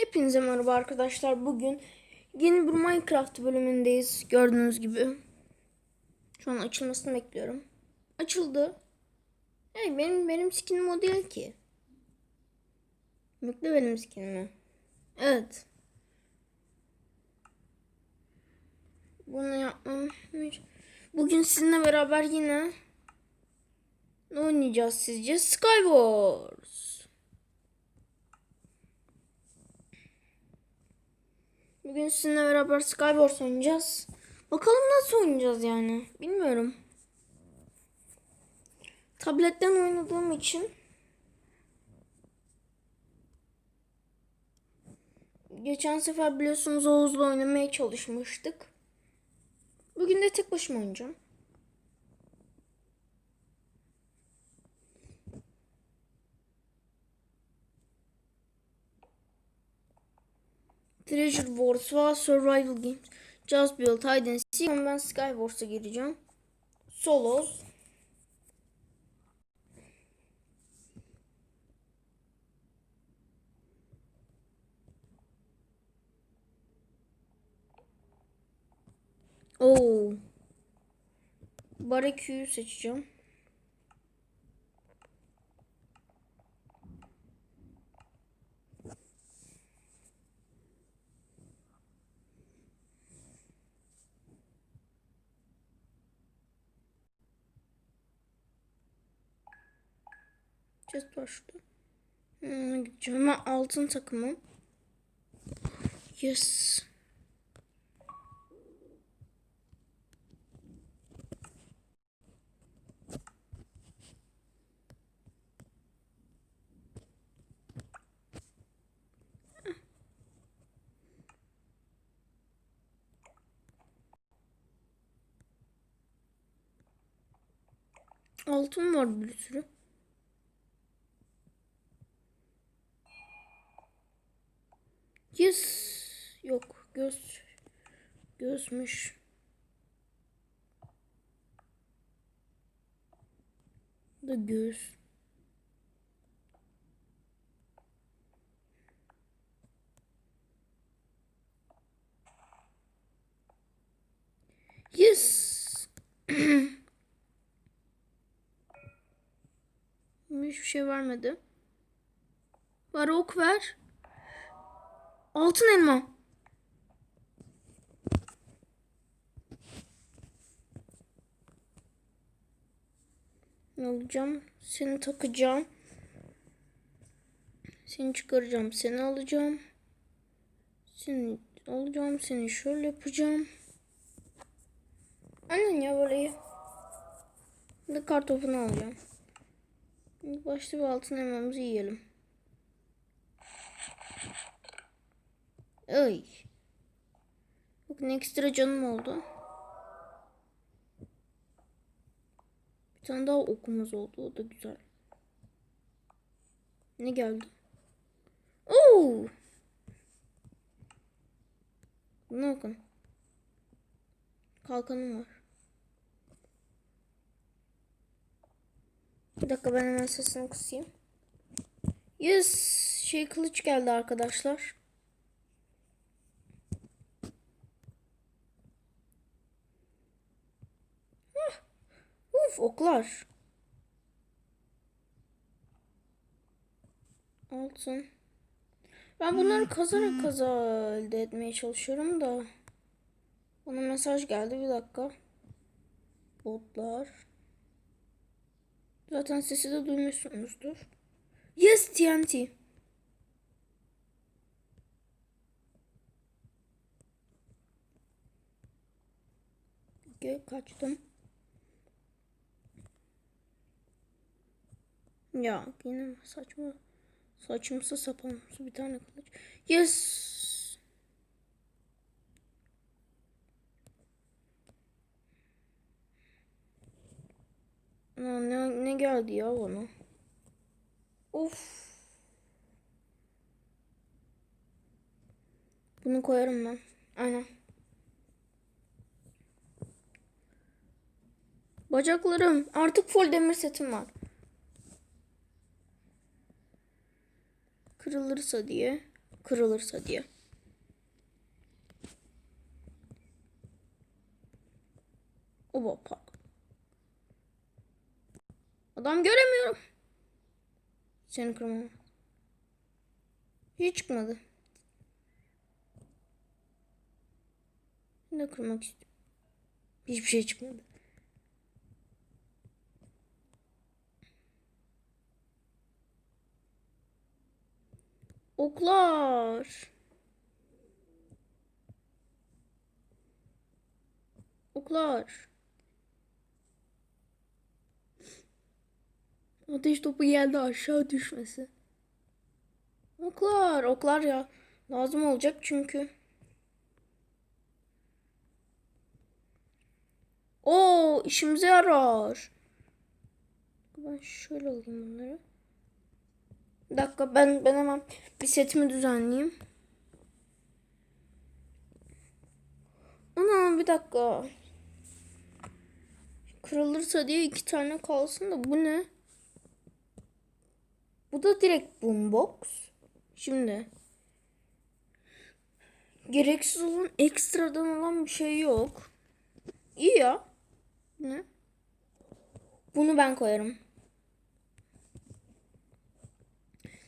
Hepinize merhaba arkadaşlar. Bugün yeni bir Minecraft bölümündeyiz. Gördüğünüz gibi. Şu an açılmasını bekliyorum. Açıldı. Hey, benim benim skinim o değil ki. Mükle benim skinim. Evet. Bunu yapmam. Bugün sizinle beraber yine ne oynayacağız sizce? Skywars. Bugün sizinle beraber Skywars oynayacağız. Bakalım nasıl oynayacağız yani. Bilmiyorum. Tabletten oynadığım için geçen sefer biliyorsunuz Oğuz'la oynamaya çalışmıştık. Bugün de tek başıma oynayacağım. Treasure Wars var, Survival Games, Just Build, Hide and Seek. Ben Skywars'a gireceğim. Solos. Oo. Barbecue seçeceğim. Chest başta. Hmm, gideceğim. Ben altın takımım. Yes. Altın var bir sürü. Yes. Yok. Göz. Gözmüş. Da göz. Yes. Hiçbir şey vermedi. Bari ok ver. Altın elma. Ne alacağım? Seni takacağım. Seni çıkaracağım. Seni alacağım. Seni alacağım. Seni şöyle yapacağım. Aynen ya iyi. Bir kartopunu alacağım. İlk başta bir altın elmamızı yiyelim. Ay. Bakın ekstra canım oldu. Bir tane daha okumuz oldu. O da güzel. Ne geldi? Oo! Bunu okun. Kalkanım var. Bir dakika ben hemen sesini kısayım. Yes! Şey kılıç geldi arkadaşlar. Uf oklar. Altın. Ben bunları kazarak kaza elde etmeye çalışıyorum da. Bana mesaj geldi bir dakika. Botlar. Zaten sesi de duymuşsunuzdur. Yes TNT. Kaçtım. Ya yine saçma saçımsı sapansı bir tane kılıç. Yes. Aa, ne, ne geldi ya bana? Of. Bunu koyarım ben. Aynen. Bacaklarım. Artık full demir setim var. Kırılırsa diye. Kırılırsa diye. Oba pardon. Adam göremiyorum. Seni kırmam. Hiç çıkmadı. Ne kırmak istiyorum. Hiçbir şey çıkmadı. Oklar. Oklar. Ateş topu geldi aşağı düşmesi. Oklar, oklar ya. Lazım olacak çünkü. Oo, işimize yarar. Ben şöyle alayım bunları. Bir dakika ben ben hemen bir setimi düzenleyeyim. Ana bir dakika. Kırılırsa diye iki tane kalsın da bu ne? Bu da direkt boombox. Şimdi gereksiz olan ekstradan olan bir şey yok. İyi ya. Ne? Bunu ben koyarım.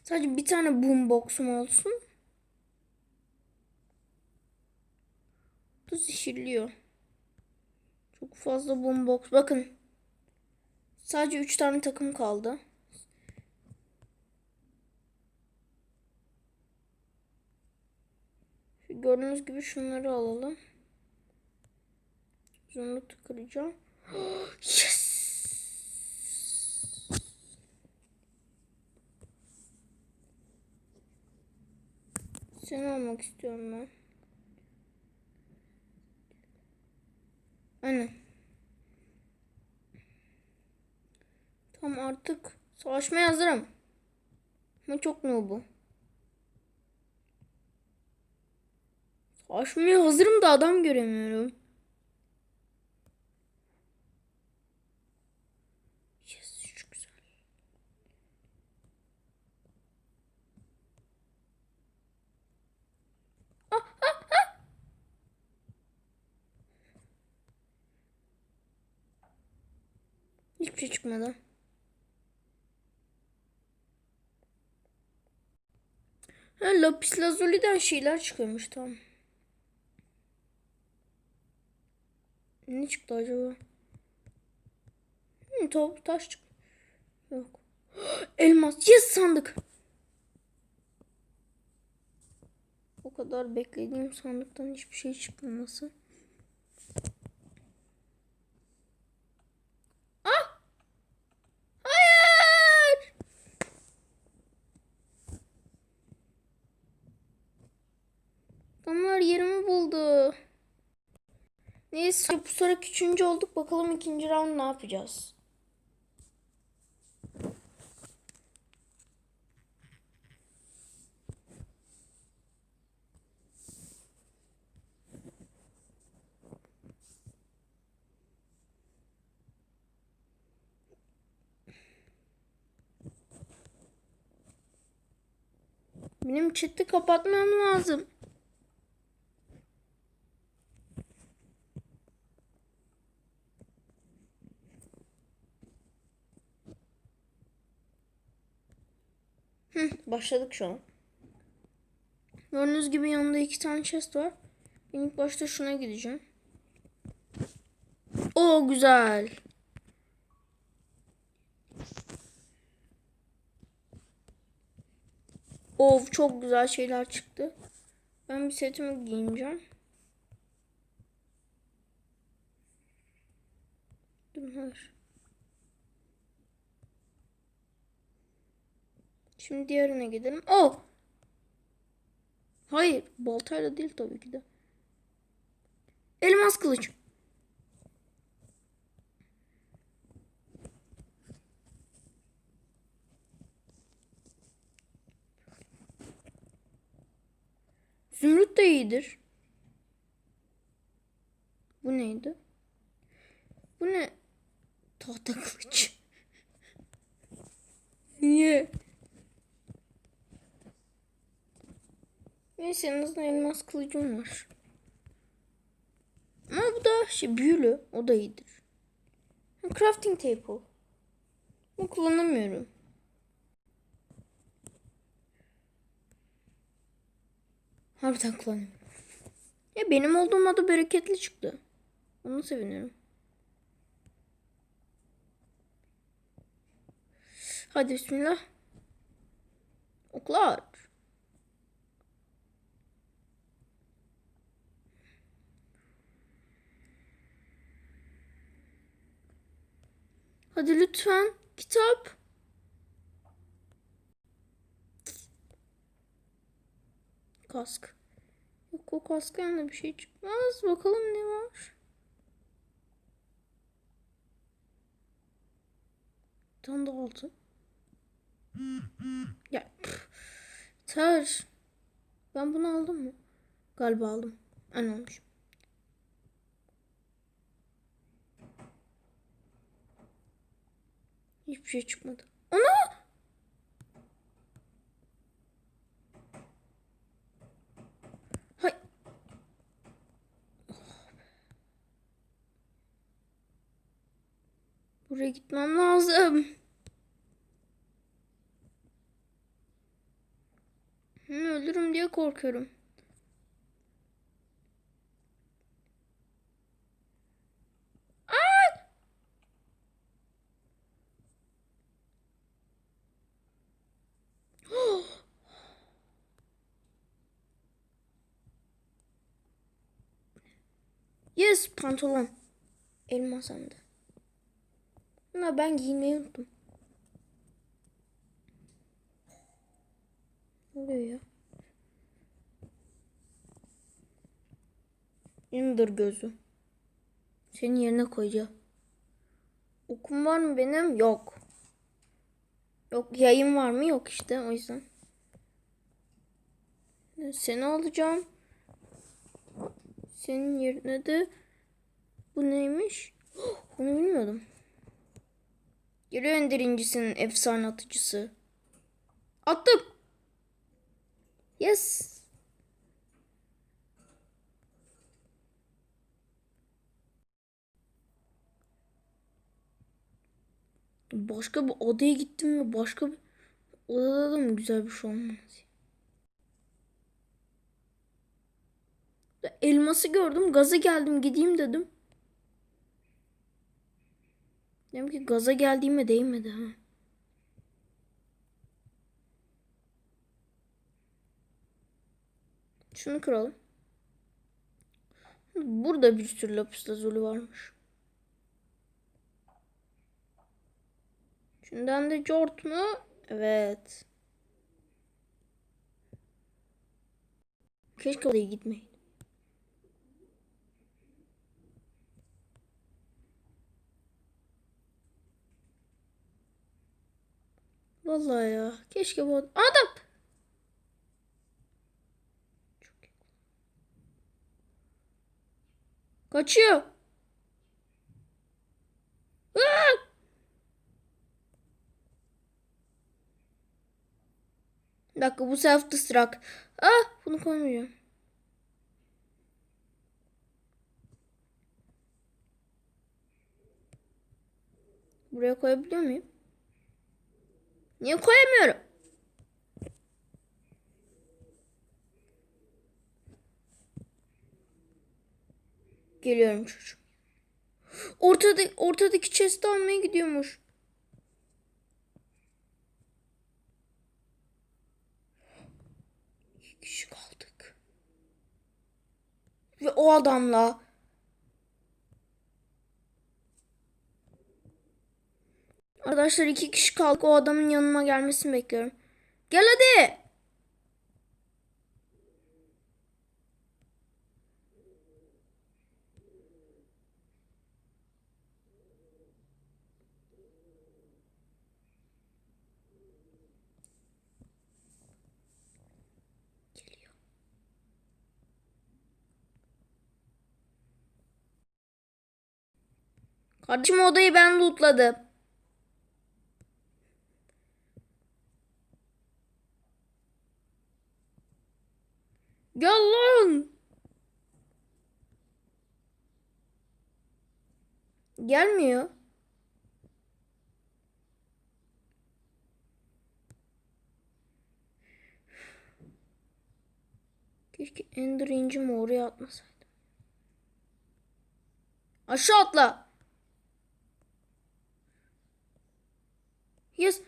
Sadece bir tane boombox'um olsun. Bu zehirliyor. Çok fazla boombox. Bakın. Sadece 3 tane takım kaldı. Gördüğünüz gibi şunları alalım. Zümrüt kıracağım. yes! Seni almak istiyorum ben. Aynen. Tam artık savaşmaya hazırım. Ama çok ne bu? Savaşmaya hazırım da adam göremiyorum. Yes, çok güzel. Hiçbir şey çıkmadı. Ha, lapis lazuliden şeyler çıkıyormuş tamam. Ne çıktı acaba? Hmm, top taş çık. Yok. Elmas. Yes sandık. O kadar beklediğim sandıktan hiçbir şey çıkmaması. Ah! Hayır! Yerimi buldu. Neyse bu sıra üçüncü olduk. Bakalım ikinci round ne yapacağız? Benim chat'i kapatmam lazım. Hı, başladık şu an. Gördüğünüz gibi yanında iki tane chest var. Ben ilk başta şuna gideceğim. O güzel. Of çok güzel şeyler çıktı. Ben bir setimi giyineceğim. Dur Şimdi diğerine gidelim. Oh! Hayır, baltayla değil tabii ki de. Elmas kılıç. Zümrüt de iyidir. Bu neydi? Bu ne? Tahta kılıç. Niye? Neyse en azından elmas kılıcım var. Ama bu da şey büyülü. O da iyidir. Crafting table. Bunu kullanamıyorum. Harbiden kullanamıyorum. Ya benim olduğum adı bereketli çıktı. Onu seviniyorum. Hadi bismillah. Oklar. Hadi lütfen kitap. Kask. Yok o kaska yanında bir şey çıkmaz. Bakalım ne var. Tane daha altın. Ya. Ter. Ben bunu aldım mı? Galiba aldım. Almışım. Hiçbir şey çıkmadı. Ana! Hay. Buraya gitmem lazım. Hı, ölürüm diye korkuyorum. Aa! Yes pantolon. Elmas hem. Ama ben giymeyi unuttum. Ne oluyor ya? Ender gözü. Senin yerine koyacağım. Okum var mı benim? Yok. Yok yayın var mı? Yok işte o yüzden. Seni alacağım. Senin yerine de bu neymiş? Bunu bilmiyordum. Geliyor Ender incisinin efsane atıcısı. Attım. Yes. Başka bir odaya gittim mi? Başka bir odada da mı güzel bir şey olmaz? Elması gördüm. Gaza geldim. Gideyim dedim. Demek ki gaza geldiğime değmedi ha. Şunu kıralım. Burada bir sürü lapis lazuli varmış. Şundan da cort mu? Evet. Keşke oraya gitmeyin. Vallahi ya. Keşke bu adam. Kaçıyor. Aa! Bir dakika bu self destruct. Ah bunu koymayacağım. Buraya koyabiliyor muyum? Niye koyamıyorum? Geliyorum çocuğum. Ortada, ortadaki chest'i almaya gidiyormuş. İki kişi kaldık. Ve o adamla Arkadaşlar iki kişi kaldık. O adamın yanıma gelmesini bekliyorum. Gel hadi. Kardeşim odayı ben lootladım. Gel lan. Gelmiyor. Keşke Ender incimi oraya atmasaydım. Aşağı atla. Yes.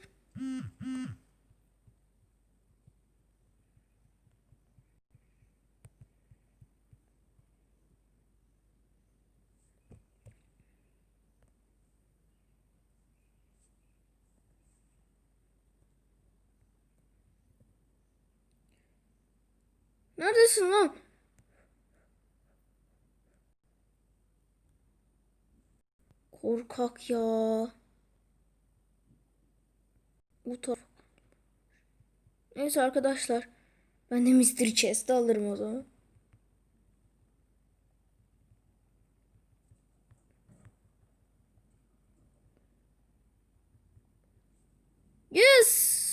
Neredesin lan? Korkak ya. Bu taraf. Neyse arkadaşlar. Ben de Mystery Chest'i alırım o zaman. Yes.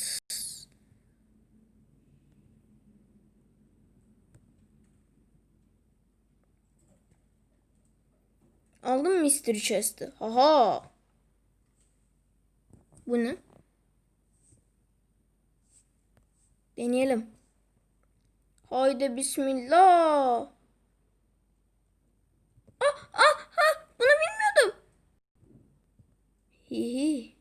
Aldım Mystery Chest'i. Haha. Bu ne? Deneyelim. Haydi bismillah. Ah ah ah bunu bilmiyordum. Hihi.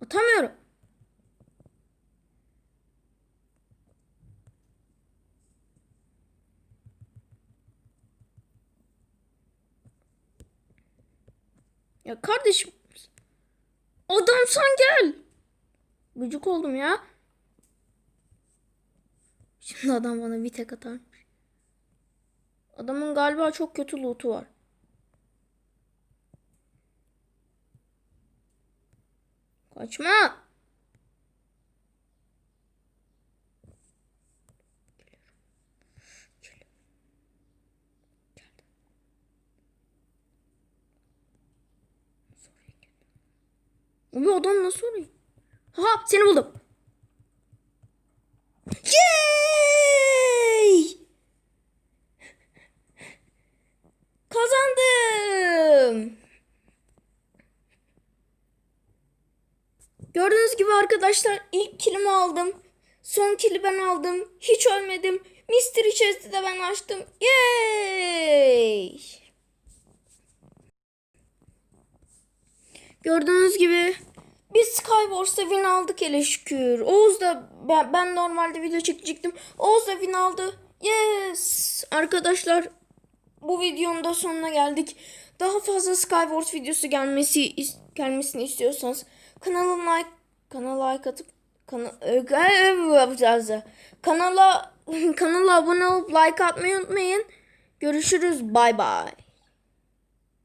Atamıyorum. Ya kardeşim. Adamsan gel. Gıcık oldum ya. Şimdi adam bana bir tek atarmış. Adamın galiba çok kötü loot'u var. Kaçma. Abi adam nasıl orayı? Ha seni buldum. Yay! Kazandım. Gördüğünüz gibi arkadaşlar ilk kilimi aldım. Son kili ben aldım. Hiç ölmedim. Mystery Chest'i de ben açtım. Yay! Gördüğünüz gibi biz Skywars'ta win aldık hele şükür. Oğuz da ben, ben normalde video çekecektim. Oğuz da win aldı. Yes! Arkadaşlar bu videonun da sonuna geldik. Daha fazla Skywars videosu gelmesi gelmesini istiyorsanız kanala like kanala like atıp kana, kanala kanala abone olup like atmayı unutmayın. Görüşürüz. Bay bay.